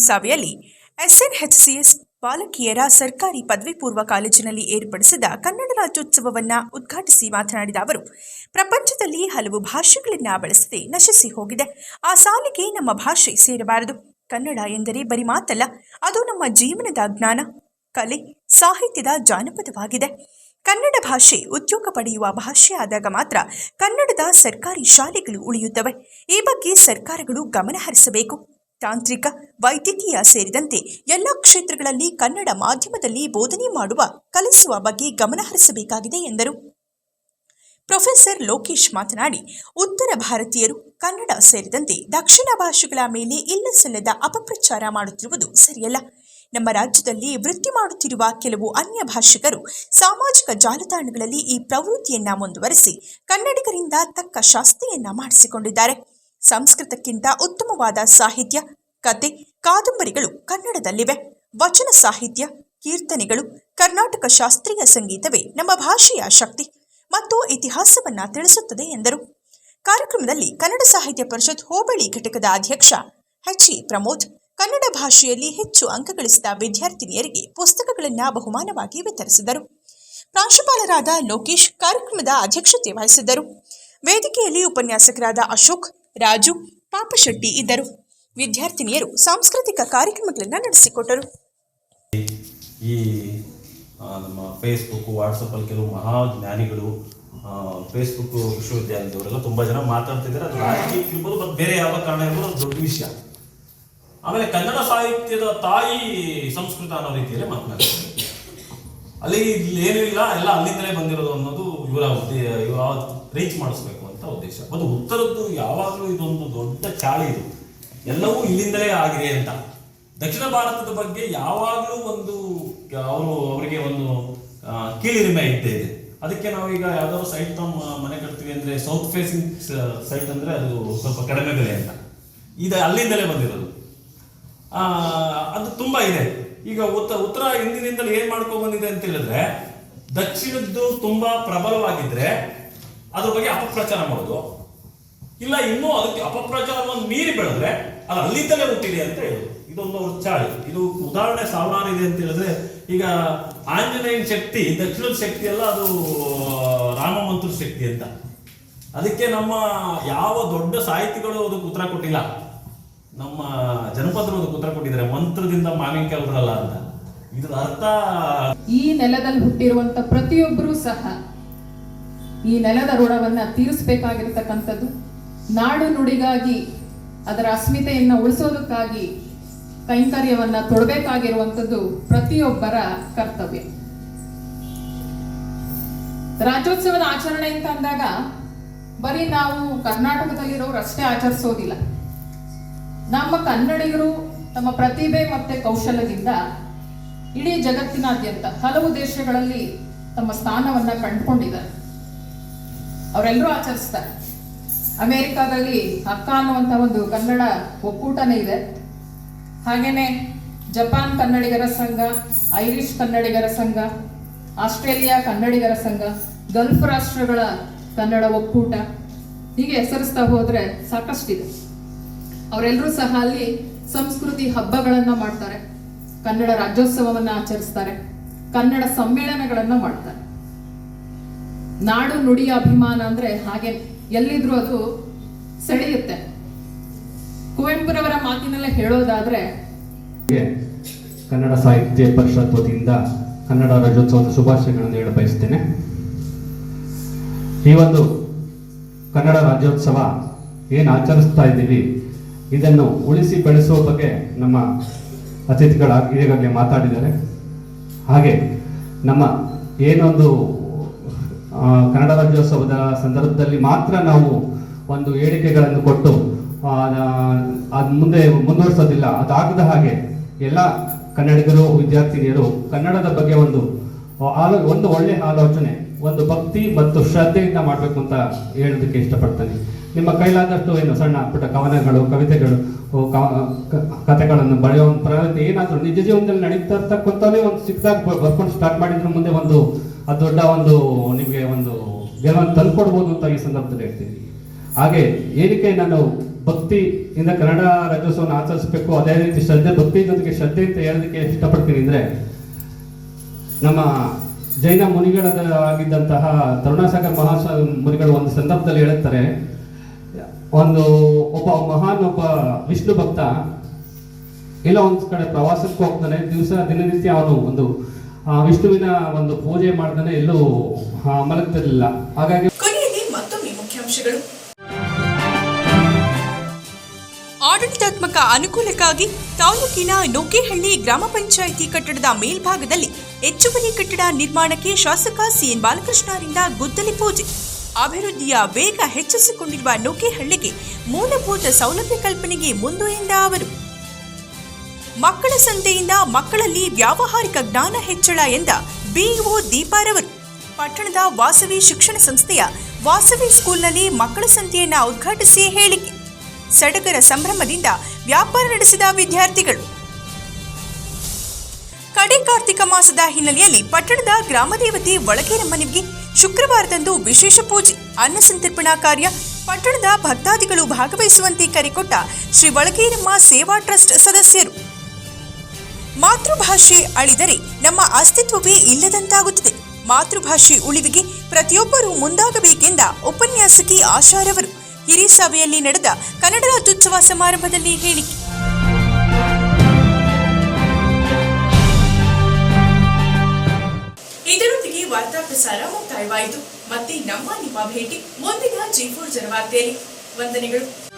ಹಿರಿಸಾವೆಯಲ್ಲಿ ಎಸ್ಎನ್ಎಚ್ಸಿಎಸ್ ಬಾಲಕಿಯರ ಸರ್ಕಾರಿ ಪದವಿ ಪೂರ್ವ ಕಾಲೇಜಿನಲ್ಲಿ ಏರ್ಪಡಿಸಿದ ಕನ್ನಡ ರಾಜ್ಯೋತ್ಸವವನ್ನು ಉದ್ಘಾಟಿಸಿ ಮಾತನಾಡಿದ ಅವರು, ಪ್ರಪಂಚದಲ್ಲಿ ಹಲವು ಭಾಷೆಗಳನ್ನ ಬಳಸದೆ ನಶಿಸಿ ಹೋಗಿದೆ. ಆ ಸಾಲಿಗೆ ನಮ್ಮ ಭಾಷೆ ಸೇರಬಾರದು. ಕನ್ನಡ ಎಂದರೆ ಬರಿ ಮಾತಲ್ಲ, ಅದು ನಮ್ಮ ಜೀವನದ ಜ್ಞಾನ, ಕಲೆ, ಸಾಹಿತ್ಯದ ಜಾನಪದವಾಗಿದೆ. ಕನ್ನಡ ಭಾಷೆ ಉದ್ಯೋಗ ಪಡೆಯುವ ಭಾಷೆಯಾದಾಗ ಮಾತ್ರ ಕನ್ನಡದ ಸರ್ಕಾರಿ ಶಾಲೆಗಳು ಉಳಿಯುತ್ತವೆ. ಈ ಬಗ್ಗೆ ಸರ್ಕಾರಗಳು ಗಮನ ಹರಿಸಬೇಕು. ತಾಂತ್ರಿಕ, ವೈದ್ಯಕೀಯ ಸೇರಿದಂತೆ ಎಲ್ಲ ಕ್ಷೇತ್ರಗಳಲ್ಲಿ ಕನ್ನಡ ಮಾಧ್ಯಮದಲ್ಲಿ ಬೋಧನೆ ಮಾಡುವ, ಕಲಿಸುವ ಬಗ್ಗೆ ಗಮನಹರಿಸಬೇಕಾಗಿದೆ ಎಂದರು. ಪ್ರೊಫೆಸರ್ ಲೋಕೇಶ್ ಮಾತನಾಡಿ, ಉತ್ತರ ಭಾರತೀಯರು ಕನ್ನಡ ಸೇರಿದಂತೆ ದಕ್ಷಿಣ ಭಾಷೆಗಳ ಮೇಲೆ ಇಲ್ಲಸಲ್ಲದ ಅಪಪ್ರಚಾರ ಮಾಡುತ್ತಿರುವುದು ಸರಿಯಲ್ಲ. ನಮ್ಮ ರಾಜ್ಯದಲ್ಲಿ ವೃತ್ತಿ ಮಾಡುತ್ತಿರುವ ಕೆಲವು ಅನ್ಯ ಭಾಷಿಕರು ಸಾಮಾಜಿಕ ಜಾಲತಾಣಗಳಲ್ಲಿ ಈ ಪ್ರವೃತ್ತಿಯನ್ನ ಮುಂದುವರೆಸಿ ಕನ್ನಡಿಗರಿಂದ ತಕ್ಕ ಶಾಸ್ತಿಯನ್ನ ಮಾಡಿಸಿಕೊಂಡಿದ್ದಾರೆ. ಸಂಸ್ಕೃತಕ್ಕಿಂತ ಉತ್ತಮವಾದ ಸಾಹಿತ್ಯ, ಕತೆ, ಕಾದಂಬರಿಗಳು ಕನ್ನಡದಲ್ಲಿವೆ. ವಚನ ಸಾಹಿತ್ಯ, ಕೀರ್ತನೆಗಳು, ಕರ್ನಾಟಕ ಶಾಸ್ತ್ರೀಯ ಸಂಗೀತವೇ ನಮ್ಮ ಭಾಷೆಯ ಶಕ್ತಿ ಮತ್ತು ಇತಿಹಾಸವನ್ನ ತಿಳಿಸುತ್ತದೆ ಎಂದರು. ಕಾರ್ಯಕ್ರಮದಲ್ಲಿ ಕನ್ನಡ ಸಾಹಿತ್ಯ ಪರಿಷತ್ ಹೋಬಳಿ ಘಟಕದ ಅಧ್ಯಕ್ಷ ಎಚ್. ಇ. ಪ್ರಮೋದ್, ಕನ್ನಡ ಭಾಷೆಯಲ್ಲಿ ಹೆಚ್ಚು ಅಂಕ ಗಳಿಸಿದ ವಿದ್ಯಾರ್ಥಿನಿಯರಿಗೆ ಪುಸ್ತಕಗಳನ್ನು ಬಹುಮಾನವಾಗಿ ವಿತರಿಸಿದರು. ಪ್ರಾಂಶುಪಾಲರಾದ ಲೋಕೇಶ್ ಕಾರ್ಯಕ್ರಮದ ಅಧ್ಯಕ್ಷತೆ ವಹಿಸಿದ್ದರು. ವೇದಿಕೆಯಲ್ಲಿ ಉಪನ್ಯಾಸಕರಾದ ಅಶೋಕ್ ರಾಜು, ಪಾಪಶೆಟ್ಟಿ ಇದ್ದರು. ವಿದ್ಯಾರ್ಥಿನಿಯರು ಸಾಂಸ್ಕೃತಿಕ ಕಾರ್ಯಕ್ರಮಗಳನ್ನು ನಡೆಸಿಕೊಟ್ಟರು. ಈ ನಮ್ಮ ಫೇಸ್ಬುಕ್ ವಾಟ್ಸಪ್ಪಲ್ಲಿ ಕೆಲವು ಮಹಾಜ್ಞಾನಿಗಳು ಫೇಸ್ಬುಕ್ ವಿಶ್ವವಿದ್ಯಾಲಯದವರೆಲ್ಲ ತುಂಬ ಜನ ಮಾತಾಡ್ತಿದ್ದಾರೆ. ಅದು ರಾಜಕೀಯ ಇರ್ಬೋದು ಮತ್ತು ಬೇರೆ ಯಾವ ಕಾರಣ ಇರ್ಬೋದು ದೊಡ್ಡ ವಿಷಯ. ಆಮೇಲೆ ಕನ್ನಡ ಸಾಹಿತ್ಯದ ತಾಯಿ ಸಂಸ್ಕೃತ ಅನ್ನೋ ರೀತಿಯಲ್ಲೇ ಮಾತನಾಡ್ತಾರೆ. ಅಲ್ಲಿ ಇಲ್ಲಿ ಏನೂ ಇಲ್ಲ, ಎಲ್ಲ ಅಲ್ಲಿಂದಲೇ ಬಂದಿರೋದು ಅನ್ನೋದು ಇವರ ಇವರ ರೀಚ್ ಮಾಡಿಸ್ಬೇಕು. ಅಂತ ಉದ್ದೇಶ. ಮತ್ತು ಉತ್ತರದ್ದು ಯಾವಾಗಲೂ ಇದೊಂದು ದೊಡ್ಡ ಚಾಳಿ ಇದು. ಎಲ್ಲವೂ ಇಲ್ಲಿಂದಲೇ ಆಗಿದೆ ಅಂತ. ದಕ್ಷಿಣ ಭಾರತದ ಬಗ್ಗೆ ಯಾವಾಗಲೂ ಒಂದು, ಅವರು ಅವರಿಗೆ ಒಂದು ಕೀಳಿರಿಮೆ ಇದ್ದೇ ಇದೆ. ಅದಕ್ಕೆ ನಾವೀಗ ಯಾವ್ದಾದ್ರು ಸೈಟ್ ತಮ್ಮ ಮನೆ ಕಟ್ತೀವಿ ಅಂದ್ರೆ ಸೌತ್ ಫೇಸಿಂಗ್ ಸೈಟ್ ಅಂದ್ರೆ ಅದು ಸ್ವಲ್ಪ ಕಡಿಮೆ ಬೆಲೆ ಅಂತ. ಇದು ಅಲ್ಲಿಂದಲೇ ಬಂದಿರೋದು. ಅದು ತುಂಬಾ ಇದೆ. ಈಗ ಉತ್ತರ ಉತ್ತರ ಹಿಂದಿನಿಂದಲೂ ಏನ್ ಮಾಡ್ಕೊಂಡ್ ಬಂದಿದೆ ಅಂತ ಹೇಳಿದ್ರೆ, ದಕ್ಷಿಣದ್ದು ತುಂಬಾ ಪ್ರಬಲವಾಗಿದ್ರೆ ಅದ್ರ ಬಗ್ಗೆ ಅಪಪ್ರಚಾರ ಮಾಡೋದು. ಇಲ್ಲ, ಇನ್ನೂ ಅದಕ್ಕೆ ಅಪಪ್ರಚಾರವನ್ನು ಮೀರಿ ಬೆಳೆದ್ರೆ ಅದು ಅಲ್ಲಿಂದಲೇ ಹುಟ್ಟಿದೆ ಅಂತ ಹೇಳೋದು. ಇದೊಂದು ಚಾಳಿ. ಇದು ಉದಾಹರಣೆ ಸಾವಿರಾರು ಇದೆ ಅಂತ ಹೇಳಿದ್ರೆ, ಈಗ ಆಂಜನೇಯನ ಶಕ್ತಿ, ದಕ್ಷಿಣದ ಶಕ್ತಿ ಎಲ್ಲ ಅದು ರಾಮ ಮಂತ್ರ ಶಕ್ತಿ ಅಂತ. ಅದಕ್ಕೆ ನಮ್ಮ ಯಾವ ದೊಡ್ಡ ಸಾಹಿತಿಗಳು ಅದಕ್ಕೆ ಉತ್ತರ ಕೊಟ್ಟಿಲ್ಲ. ನಮ್ಮ ಜನಪದರು ಅದಕ್ಕೆ ಉತ್ತರ ಕೊಟ್ಟಿದ್ದಾರೆ. ಮಂತ್ರದಿಂದ ಮಾವಿನಕಾಯಿ ಬರಲ್ಲ ಅಂತ. ಇದರ ಅರ್ಥ ಈ ನೆಲದಲ್ಲಿ ಹುಟ್ಟಿರುವಂತ ಪ್ರತಿಯೊಬ್ಬರೂ ಸಹ ಈ ನೆಲದ ಋಣವನ್ನ ತೀರಿಸಬೇಕಾಗಿರ್ತಕ್ಕಂಥದ್ದು. ನಾಡು ನುಡಿಗಾಗಿ ಅದರ ಅಸ್ಮಿತೆಯನ್ನ ಉಳಿಸೋದಕ್ಕಾಗಿ ಕೈಂಕರ್ಯವನ್ನ ತೊಡಬೇಕಾಗಿರುವಂಥದ್ದು ಪ್ರತಿಯೊಬ್ಬರ ಕರ್ತವ್ಯ. ರಾಜ್ಯೋತ್ಸವದ ಆಚರಣೆ ಅಂತ ಅಂದಾಗ ಬರೀ ನಾವು ಕರ್ನಾಟಕದಲ್ಲಿರೋರು ಅಷ್ಟೇ ಆಚರಿಸೋದಿಲ್ಲ. ನಮ್ಮ ಕನ್ನಡಿಗರು ತಮ್ಮ ಪ್ರತಿಭೆ ಮತ್ತೆ ಕೌಶಲ್ಯದಿಂದ ಇಡೀ ಜಗತ್ತಿನಾದ್ಯಂತ ಹಲವು ದೇಶಗಳಲ್ಲಿ ತಮ್ಮ ಸ್ಥಾನವನ್ನ ಕಂಡುಕೊಂಡಿದ್ದಾರೆ. ಅವರೆಲ್ಲರೂ ಆಚರಿಸ್ತಾರೆ. ಅಮೆರಿಕಾದಲ್ಲಿ ಅಕ್ಕ ಅನ್ನುವಂಥ ಒಂದು ಕನ್ನಡ ಒಕ್ಕೂಟನೇ ಇದೆ. ಹಾಗೇನೆ ಜಪಾನ್ ಕನ್ನಡಿಗರ ಸಂಘ, ಐರಿಷ್ ಕನ್ನಡಿಗರ ಸಂಘ, ಆಸ್ಟ್ರೇಲಿಯಾ ಕನ್ನಡಿಗರ ಸಂಘ, ಗಲ್ಫ್ ರಾಷ್ಟ್ರಗಳ ಕನ್ನಡ ಒಕ್ಕೂಟ ಹೀಗೆ ಹೆಸರಿಸ್ತಾ ಹೋದ್ರೆ ಸಾಕಷ್ಟಿದೆ. ಅವರೆಲ್ಲರೂ ಸಹ ಅಲ್ಲಿ ಸಂಸ್ಕೃತಿ ಹಬ್ಬಗಳನ್ನು ಮಾಡ್ತಾರೆ. ಕನ್ನಡ ರಾಜ್ಯೋತ್ಸವವನ್ನ ಆಚರಿಸ್ತಾರೆ. ಕನ್ನಡ ಸಮ್ಮೇಳನಗಳನ್ನು ಮಾಡ್ತಾರೆ. ನಾಡು ನುಡಿಯ ಅಭಿಮಾನ ಅಂದ್ರೆ ಹಾಗೆ ಎಲ್ಲಿದ್ರೂ ಅದು ಸೆಳೆಯುತ್ತೆ. ಕುವೆಂಪುರವರ ಮಾತಿನಲ್ಲೇ ಹೇಳೋದಾದ್ರೆ ಕನ್ನಡ ಸಾಹಿತ್ಯ ಪರಿಷತ್ ವತಿಯಿಂದ ಕನ್ನಡ ರಾಜ್ಯೋತ್ಸವದ ಶುಭಾಶಯಗಳನ್ನು ಹೇಳ ಬಯಸ್ತೇನೆ ಈ ಒಂದು ಕನ್ನಡ ರಾಜ್ಯೋತ್ಸವ ಏನು ಆಚರಿಸ್ತಾ ಇದ್ದೀವಿ, ಇದನ್ನು ಉಳಿಸಿ ಬೆಳೆಸುವ ಬಗ್ಗೆ ನಮ್ಮ ಅತಿಥಿಗಳ ಈಗಾಗಲೇ ಮಾತಾಡಿದ್ದಾರೆ. ಹಾಗೆ ನಮ್ಮ ಏನೊಂದು ಕನ್ನಡ ರಾಜ್ಯೋತ್ಸವದ ಸಂದರ್ಭದಲ್ಲಿ ಮಾತ್ರ ನಾವು ಒಂದು ಹೇಳಿಕೆಗಳನ್ನು ಕೊಟ್ಟು ಅದು ಮುಂದೆ ಮುಂದುವರಿಸೋದಿಲ್ಲ. ಅದಾಗದ ಹಾಗೆ ಎಲ್ಲ ಕನ್ನಡಿಗರು, ವಿದ್ಯಾರ್ಥಿನಿಯರು ಕನ್ನಡದ ಬಗ್ಗೆ ಒಂದು ಆಲೋ, ಒಂದು ಒಳ್ಳೆಯ ಆಲೋಚನೆ, ಒಂದು ಭಕ್ತಿ ಮತ್ತು ಶ್ರದ್ಧೆಯಿಂದ ಮಾಡಬೇಕು ಅಂತ ಹೇಳೋದಕ್ಕೆ ಇಷ್ಟಪಡ್ತೇನೆ. ನಿಮ್ಮ ಕೈಲಾದಷ್ಟು ಏನು ಸಣ್ಣ ಪುಟ್ಟ ಕವನಗಳು, ಕವಿತೆಗಳು ಕಥೆಗಳನ್ನು ಬರೆಯೋ ಒಂದು ಪ್ರಯತ್ನ ಏನಾದರೂ ನಿಜ ಜೀವನದಲ್ಲಿ ನಡೀತಾ ಇರ್ತಕ್ಕಂಥವೇ ಒಂದು ಸಿಕ್ಕದಾಗ ಬರ್ಕೊಂಡು ಸ್ಟಾರ್ಟ್ ಮಾಡಿದ್ರೆ ಮುಂದೆ ಒಂದು ಅದು ದೊಡ್ಡ ಒಂದು ನಿಮಗೆ ಒಂದು ಗೆಲುವನ್ನು ತಂದುಕೊಡ್ಬೋದು ಅಂತ ಈ ಸಂದರ್ಭದಲ್ಲಿ ಹೇಳ್ತೀನಿ. ಹಾಗೆ ಏನಕ್ಕೆ ನಾನು ಭಕ್ತಿಯಿಂದ ಕನ್ನಡ ರಾಜ್ಯೋತ್ಸವವನ್ನು ಆಚರಿಸಬೇಕು, ಅದೇ ರೀತಿ ಶ್ರದ್ಧೆ ಭಕ್ತಿ ಜೊತೆಗೆ ಶ್ರದ್ಧೆ ಅಂತ ಹೇಳೋದಕ್ಕೆ ಇಷ್ಟಪಡ್ತೀನಿ ಅಂದರೆ, ನಮ್ಮ ಜೈನ ಮುನಿಗಳಾಗಿದ್ದಂತಹ ತರುಣಾಸಾಗರ್ ಮಹಾಸ, ಮುನಿಗಳು ಒಂದು ಸಂದರ್ಭದಲ್ಲಿ ಹೇಳುತ್ತಾರೆ, ಒಂದು ಒಬ್ಬ ಮಹಾನ್ ಒಬ್ಬ ವಿಷ್ಣು ಭಕ್ತ, ಎಲ್ಲ ಒಂದು ಕಡೆ ಪ್ರವಾಸಕ್ಕೆ ಹೋಗ್ತಾನೆ, ದಿವಸ ದಿನನಿತ್ಯ ಅವನು ಒಂದು ಆ, ವಿಷ್ಣುವಿನ ಒಂದು ಪೂಜೆ ಮಾಡ್ತಾನೆ ಎಲ್ಲೂ ಮಲಗ್ತಿರ್ಲಿಲ್ಲ. ಹಾಗಾಗಿ ಕೊನೆಯಲ್ಲಿ ಮತ್ತೊಮ್ಮೆ ಮುಖ್ಯಾಂಶಗಳು. ಆಡಳಿತಾತ್ಮಕ ಅನುಕೂಲಕ್ಕಾಗಿ ತಾಲೂಕಿನ ನೊಗ್ಗೇಹಳ್ಳಿ ಗ್ರಾಮ ಪಂಚಾಯಿತಿ ಕಟ್ಟಡದ ಮೇಲ್ಭಾಗದಲ್ಲಿ ಹೆಚ್ಚುವರಿ ಕಟ್ಟಡ ನಿರ್ಮಾಣಕ್ಕೆ ಶಾಸಕ ಸಿಎನ್ ಬಾಲಕೃಷ್ಣರಿಂದ ಗುದ್ದಲಿ ಪೂಜೆ. ಅಭಿವೃದ್ಧಿಯ ವೇಗ ಹೆಚ್ಚಿಸಿಕೊಂಡಿರುವ ನೊಗ್ಗೇಹಳ್ಳಿಗೆ ಮೂಲಭೂತ ಸೌಲಭ್ಯ ಕಲ್ಪನೆಗೆ ಮುಂದು ಎಂದ ಅವರು. ಮಕ್ಕಳ ಸಂತೆಯಿಂದ ಮಕ್ಕಳಲ್ಲಿ ವ್ಯಾವಹಾರಿಕ ಜ್ಞಾನ ಹೆಚ್ಚಳ ಎಂದ ಬಿಇಒ ದೀಪಾರವರು ಪಟ್ಟಣದ ವಾಸವಿ ಶಿಕ್ಷಣ ಸಂಸ್ಥೆಯ ವಾಸವಿ ಸ್ಕೂಲ್ನಲ್ಲಿ ಮಕ್ಕಳ ಸಂತೆಯನ್ನು ಉದ್ಘಾಟಿಸಿ ಹೇಳಿಕೆ. ಸಡಗರ ಸಂಭ್ರಮದಿಂದ ವ್ಯಾಪಾರ ನಡೆಸಿದ ವಿದ್ಯಾರ್ಥಿಗಳು. ಕಡೆ ಕಾರ್ತಿಕ ಮಾಸದ ಹಿನ್ನೆಲೆಯಲ್ಲಿ ಪಟ್ಟಣದ ಗ್ರಾಮದೇವತೆ ಒಳಗೇರಮ್ಮನಿಗೆ ಶುಕ್ರವಾರದಂದು ವಿಶೇಷ ಪೂಜೆ, ಅನ್ನ ಸಂತರ್ಪಣಾ ಕಾರ್ಯ, ಪಟ್ಟಣದ ಭಕ್ತಾದಿಗಳು ಭಾಗವಹಿಸುವಂತೆ ಕರೆಕೊಟ್ಟ ಶ್ರೀ ಒಳಗೇರಮ್ಮ ಸೇವಾ ಟ್ರಸ್ಟ್ ಸದಸ್ಯರು. ಮಾತೃಭಾಷೆ ಅಳಿದರೆ ನಮ್ಮ ಅಸ್ತಿತ್ವವೇ ಇಲ್ಲದಂತಾಗುತ್ತದೆ. ಮಾತೃಭಾಷೆ ಉಳಿವಿಗೆ ಪ್ರತಿಯೊಬ್ಬರೂ ಮುಂದಾಗಬೇಕೆಂದ ಉಪನ್ಯಾಸಕಿ ಆಶಾರವರು. ಹಿರಿಸಭೆಯಲ್ಲಿ ನಡೆದ ಕನ್ನಡ ರಾಜ್ಯೋತ್ಸವ ಸಮಾರಂಭದಲ್ಲಿ ಹೇಳಿಕೆ. ಇದರೊಂದಿಗೆ ವಾರ್ತಾ ಪ್ರಸಾರ ಮುಕ್ತಾಯವಾಯಿತು. ಮತ್ತೆ ನಮ್ಮ ನಿಮ್ಮ ಭೇಟಿ ಮುಂದಿನ ಜೈಪುರ್ ಜನವಾರ್ತೆಯಲ್ಲಿ ವಂದನೆಗಳು.